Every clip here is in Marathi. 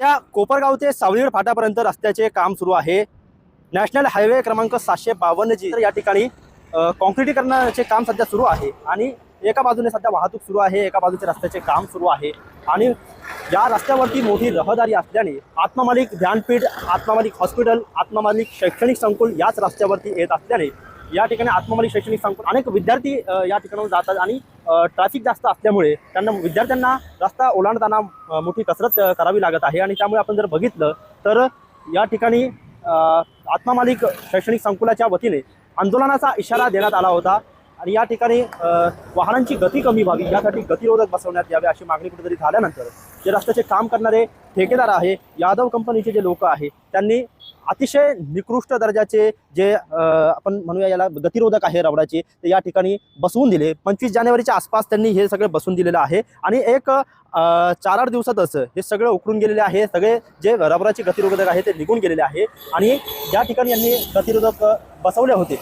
त्या कोपरगाव ते सावलीड फाटापर्यंत रस्त्याचे काम सुरू आहे. नॅशनल हायवे क्रमांक सातशे बावन्न जी या ठिकाणी कॉन्क्रिटीकरणाचे काम सध्या सुरू आहे आणि एका बाजूने सध्या वाहतूक सुरू आहे एका बाजूचे रस्त्याचे काम सुरू आहे आणि या रस्त्यावरती मोठी रहदारी असल्याने आत्मामालिक ध्यानपीठ आत्मामालिक हॉस्पिटल आत्मामालिक शैक्षणिक संकुल याच रस्त्यावरती येत असल्याने या ठिकाणी आत्ममाली शैक्षणिक संकुल अनेक विद्यार्थी या ठिकाणाहून जातात आणि ट्रॅफिक जास्त असल्यामुळे त्यांना विद्यार्थ्यांना रस्ता ओलांडताना मोठी कसरत करावी लागत आहे आणि त्यामुळे आपण जर बघितलं तर या ठिकाणी आत्ममालिक आत्मामालिक शैक्षणिक संकुलाच्या वतीने आंदोलनाचा इशारा देण्यात आला होता आणि या ठिकाणी वाहनांची गती कमी व्हावी यासाठी गतिरोधक बसवण्यात यावे अशी मागणी कुठेतरी झाल्यानंतर जे रस्त्याचे काम करणारे ठेकेदार आहे यादव कंपनीचे जे लोक आहे त्यांनी अतिशय निकृष्ट दर्जाचे जे आपण म्हणूया याला गतिरोधक आहे रबराचे ते या ठिकाणी बसवून दिले. पंचवीस जानेवारीच्या आसपास त्यांनी हे सगळं बसवून दिलेलं आहे. आणि एक चार आठ दिवसातच हे सगळं उकरून गेलेले आहे. सगळे जे रबराचे गतिरोधक आहे ते निघून गेलेले आहे. आणि ज्या ठिकाणी यांनी गतिरोधक बसवले होते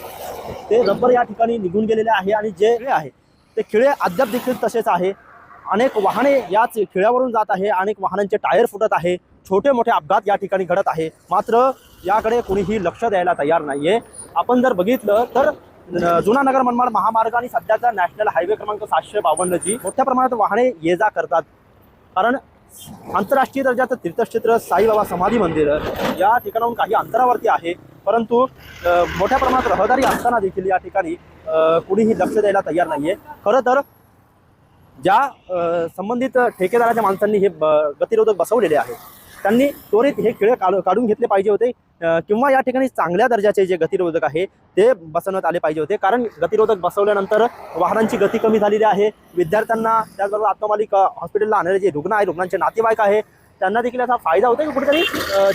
ते रबर या ठिकाणी निघून गेलेले आहे. आणि जे आहे ते खिळे अद्याप देखील तसेच आहे. अनेक वाहने याच खिळ्यावरून जात आहे. अनेक वाहनांचे टायर फुटत आहे. छोटे मोठे अपघात या ठिकाणी घडत आहे. मात्र याकडे कोणीही लक्ष द्यायला तयार नाहीये. आपण जर बघितलं तर जुना नगर मनमाड महामार्ग आणि सध्याचा नॅशनल हायवे क्रमांक सातशे बावन्न जी मोठ्या प्रमाणात वाहने ये जा करतात. कारण आंतरराष्ट्रीय दर्जाचं तीर्थक्षेत्र साईबाबा समाधी मंदिर या ठिकाणाहून काही अंतरावरती आहे. परंतु मोठ्या प्रमाणात रहदारी असताना देखील या ठिकाणी कुणीही लक्ष द्यायला तयार नाहीये. खरं तर ज्या संबंधित ठेकेदाराच्या माणसांनी हे ब- गतिरोधक बसवलेले आहेत त्यांनी त्वरित हे खेळ काढ काढून घेतले पाहिजे होते. किंवा या ठिकाणी चांगल्या दर्जाचे जे गतिरोधक आहे ते बसवण्यात आले पाहिजे होते. कारण गतिरोधक बसवल्यानंतर वाहनांची गती कमी झालेली आहे. विद्यार्थ्यांना त्याचबरोबर आत्ममालिक हॉस्पिटलला आणणारे जे रुग्ण आहे रुग्णांचे नातेवाईक आहे त्यांना देखील याचा फायदा होतो की कुठेतरी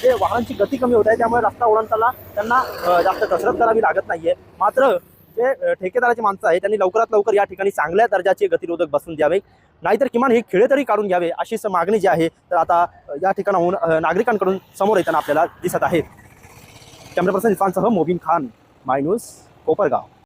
जे वाहनांची गती कमी होत आहे त्यामुळे रस्ता ओलांडताना त्यांना जास्त कसरत करावी लागत नाहीये. मात्र जे ठेकेदाराचे ठेकेदाराची माणसं आहे त्यांनी लवकरात लवकर या ठिकाणी चांगल्या दर्जाचे गतिरोधक बसून द्यावे नाहीतर किमान हे खिळे तरी काढून घ्यावे अशीच मागणी जी आहे तर आता या ठिकाणाहून नागरिकांकडून समोर येताना आपल्याला दिसत आहे कॅमेरा पर्सन इरफानसह मोबिन खान माय न्यूज कोपरगाव.